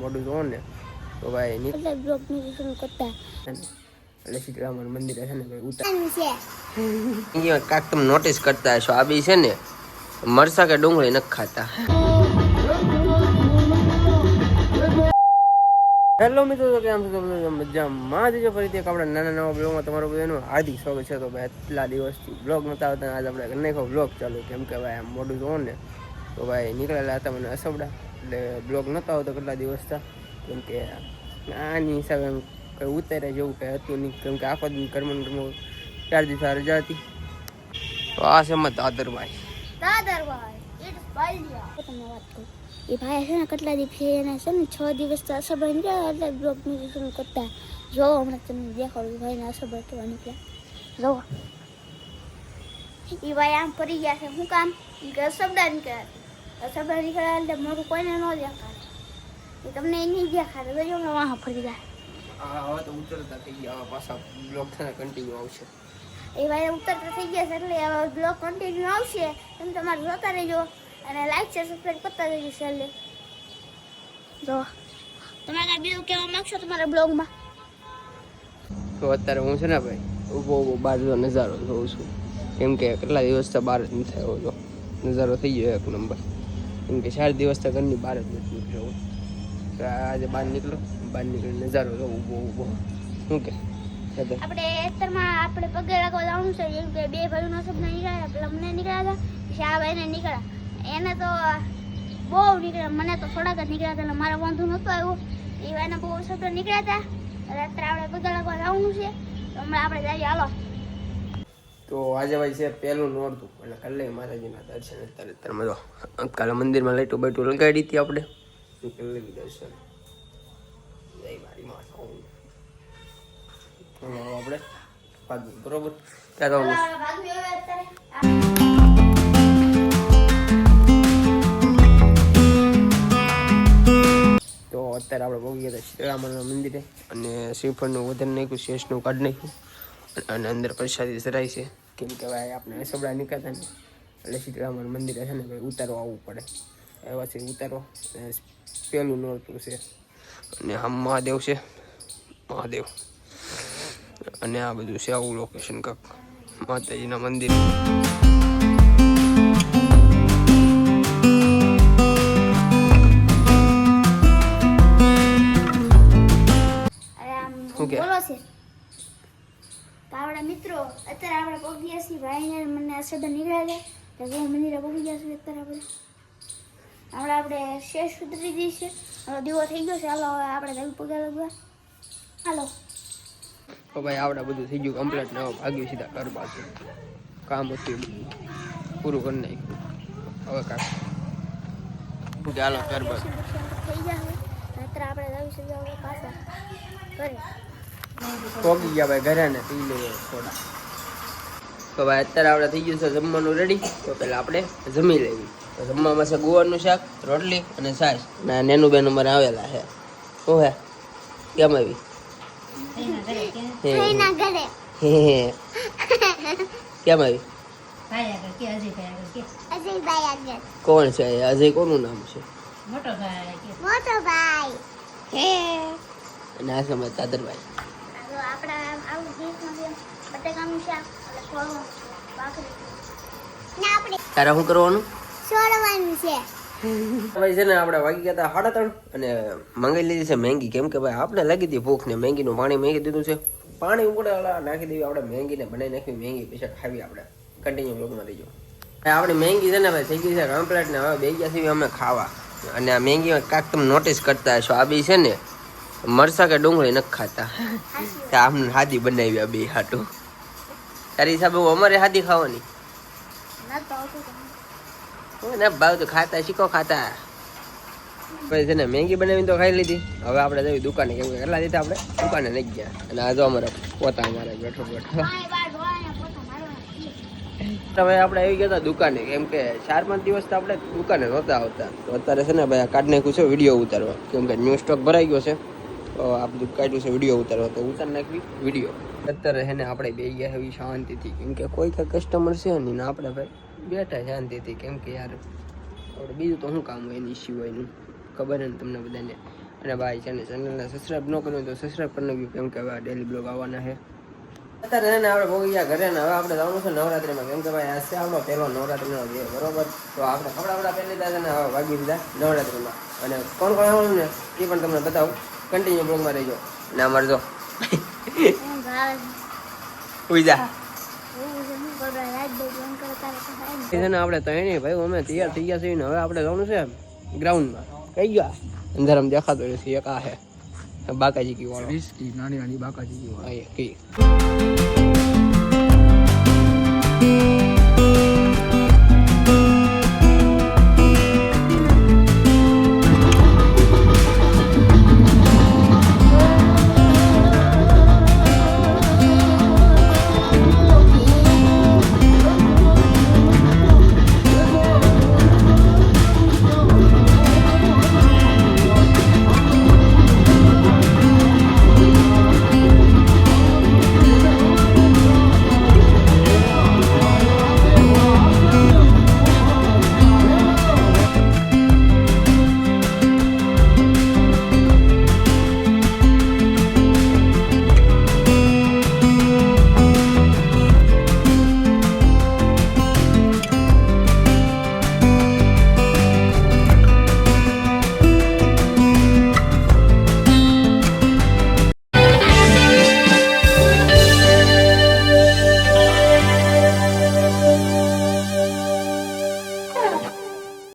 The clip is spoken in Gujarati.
મોઢું જોવો ને તો ભાઈ સીતારામન મંદિરે છે ને ભાઈ ઉતાર કાંક તમે નોટિસ કરતા હશો. આ બી છે ને મરસા કે ડુંગળી નથી ખાતા. હેલો મિત્રો તો કેમ છો તમે? મજામાં જ છો. ફરીથી આપણા નાના નવા બ્લોગમાં તમારું બધાનું હાર્દિક સ્વાગત છે. તો ભાઈ આટલા દિવસથી બ્લોગ નતા આવતા આજે આપણે નાખો બ્લોગ ચાલુ. કેમ કે ભાઈ આમ મોઢું જોવો ને તો ભાઈ નીકળેલા હતા મને અસવડા. એટલે બ્લોગ નહોતો આવતો કેટલા દિવસ હતા કેમ કે આની હિસાબે એમ કંઈ ઉતાર્યા જેવું કંઈ હતું નહીં. કેમ કે આખો દિન કર્મ કર્મ ચાર દિવસ રજા હતી. તો આ છે મત આદરભાઈ દાદર ભાઈ ઇટ્સ બાલિયા તમને વાત કહું એ ભાઈ છે ને કેટલા દિવસ એના છે ને છ દિવસ તો અસબર નીકળ્યા એટલે બ્લોગની શરૂ કરતા. જો હમણાં તમને દેખાડું. ભાઈને અસબર કેવા નીકળ્યા. જો એ ભાઈ આમ ફરી ગયા છે. શું કામ? ઈ કે અસબડા નીકળ્યા અસબડા નીકળ્યા એટલે મોટું કોઈને ન દેખાડે તમને એ નહીં દેખાડે તો જો વાહ ફરી જાય. આ હવે તો ઉતરતા થઈ ગયા હવે પાછા બ્લોગ થતા કન્ટિન્યુ આવશે. એ ભાઈ ઉતરતા થઈ ગયા છે એટલે હવે બ્લોક કન્ટિન્યુ આવશે. તમે તમારે જોતા રહેજો અને લાઈક છે સબસ્ક્રાઈબ કરતા રહેજો છેલ્લે જો તમારે બીજું કહેવા માંગશો તમારા બ્લોગમાં તો અત્યારે હું છે ને ભાઈ ઊભો ઊભો બાજુનો નજારો જોઉં છું. કેમ કે કેટલા દિવસ તો બહાર જ નથી થયો નજારો થઈ ગયો એક નંબર કેમ કે ચાર દિવસ તો ઘરની બહાર જ નથી નીકળ્યો આજે બહાર નીકળો, બહાર નીકળીને નજારો જો ઊભો ઊભો શું કે? આપણે અત્યારમાં આપણે પગે લાગવા જવાનું છે જેમ કે બે ભાઈઓનો સપના નીકળ્યા પેલા મને નીકળ્યા હતા, પછી આ ભાઈને નીકળ્યા. એને તો બહુ નીકળ્યા, મને તો થોડાક જ નીકળ્યા હતા, એટલે મારે વાંધો નહોતો આવ્યો. એ ભાઈને બહુ સપના નીકળ્યા હતા. રાત્રે આપણે પગે લાગવા જવાનું છે. હમણાં આપણે જઈએ, હાલો. તો આજે ભાઈ છે પહેલું નોરતું. એટલે કાલે માતાજીના દર્શન અત્યારે અત્યારે મજો. કાલે મંદિરમાં લાઈટો બાઈટો લગાડી હતી આપણે. કાલે દર્શન? જય મારી માતા આપણે બરોબર? અત્યારે તો અત્યારે આપણે પહોંચી ગયા હતા શ્રીરામના મંદિરે અને શ્રીફળનું વધારે નાખ્યું, શેષનું કાઢ નાખ્યું. અને અંદર પ્રસાદી સરાય છે. કેમ કે ભાઈ આપણે રસોડા નીકળતા ને એટલે સીતરામણ મંદિરે છે ને ભાઈ ઉતારો આવવું પડે. એવા છે ઉતારો પેલું નોરતું છે. અને આમ મહાદેવ છે. મહાદેવ. અને આ બધું છે આવું લોકેશન કાંક. માતાજીના મંદિર. અત્યારે આપણે પગી છીએ ભાઈને મને અસર નીકળ્યા છે. તો જો મંદિરે પહોંચી ગયા છીએ અત્યારે આપણે. આપણે આપણે શેષ સુધરી છે હવે દીવો થઈ ગયો છે. હાલો હવે આપણે જવું પગે લગવા હાલો. તો ભાઈ આવડે બધું થઈ ગયું કમ્પ્લીટ ને ભાગ્યું સીધા ઘર બાજુ. કામ હતું પૂરું કરી નાખ્યું. હવે કાંક ચાલો ઘર થઈ છે. અત્યારે આપણે છે હવે પાછા કરી પોગી ગયા ભાઈ ઘરે ને પી લઈએ થોડા. તો ભાઈ અત્યારે આપણે થઈ ગયું છે જમવાનું રેડી તો પહેલાં આપણે જમી લેવી તો જમવામાં છે ગુવારનું શાક રોટલી અને છાશ. અને આ નેનું બેન અમારે આવેલા છે. શું હે? કેમ આવી. કેમ આવી? કોણ છે? અજય કોનું નામ છે? મોટો ભાઈ હે. અને આ સમય તાદરભાઈ તો આપણે આવું બટાકાનું શાક અને ખોળું ભાખરી ને આપણે તારે શું કરવાનું? છોડવાનું છે ભાઈ છે ને આપણે વાગી ગયા હતા સાડા ત્રણ અને મંગાવી લીધી છે મેંગી. કેમ કે ભાઈ આપણે લાગી હતી ભૂખ ને મેંગીનું પાણી મેંગી દીધું છે. પાણી ઉકળે નાખી દેવી આપણે મેંગીને બનાવી નાખી મેંગી પછી ખાવી આપણે. કન્ટિન્યુ બ્લોગમાં રહીજો. આપણે મેંગી છે ને ભાઈ થઈ ગઈ છે કમ્પ્લેટ ને હવે બે ગયા છીએ અમે ખાવા. અને આ મેંગીમાં કાંક તમે નોટિસ કરતા હશો. આ બી છે ને મરસા કે ડુંગળી નથી ખાતા. આમ હાદી બનાવી આ બે હાટું. તારી હિસાબે અમારે હાદી ખાવાની. ન ભાવ તો ખાતા શીખો ખાતા. પછી છે ને મેગી બનાવીને તો ખાઈ લીધી. હવે આપણે જઈએ દુકાને કેમ કે કેટલા દીધા આપણે? દુકાને નહીં ગયા. અને આ જો અમારા પોતા અમારા બેઠો બેઠો. હવે આપણે આવી ગયા હતા દુકાને કેમ કે ચાર પાંચ દિવસ તો આપણે દુકાને નહોતા આવતા. તો અત્યારે છે ને ભાઈ કાઢી નાખ્યું છે વીડિયો ઉતારવા. કેમ કે ન્યૂ સ્ટોક ભરાઈ ગયો છે. આ બધું કાઢ્યું છે વીડિયો ઉતારવા, તો ઉતાર નાખવી વીડિયો. અત્યારે છે ને આપણે બે ગયા એવી શાંતિથી. કેમ કે કોઈ કાંઈ કસ્ટમર છે નહીં ને આપણે ભાઈ બેઠા શાંતિથી. કેમ કે યાર, આપણે બીજું તો શું કામ હોય એની સિવાયનું? ખબર ને તમને બધાને? અને ભાઈ છે ને ચેનલને સબસ્ક્રાઈબ ન કર્યું તો સબસ્ક્રાઈબ કરી નાખ્યું કેમ કે હવે ડેલી બ્લોગ આવવાના છે અત્યારે ને આપણે ગયા ઘરે ને હવે આપણે જવાનું છે નવરાત્રીમાં. કેમ કે ભાઈ આ છે પહેલો નવરાત્રીનો જે બરોબર? તો આપણે કપડા વપડા પહેરી દીધા છે ને હવે વાગી દીધા નવરાત્રીમાં. અને કોણ કોણ આવવાનું ને એ પણ તમને બતાવું. કન્ટિન્યુ બ્લોગમાં રહેજો. ને અમારે જો એમ ભાવે ઉઈ જા. એવું છે શું કરવા રાત બે બંધ કરે તારે તો થાય ને એ છે ને આપણે ત્રણેય ભાઈ અમે તૈયાર થઈ ગયા છીએ ને હવે આપણે જવાનું છે ગ્રાઉન્ડમાં. કઈ ગયા? અંદર આમ દેખાતો નથી એક આ છે. બાકાજી કી વાળો. રિસ્કી નાની નાની બાકાજી કી વાળો. એક ઈ.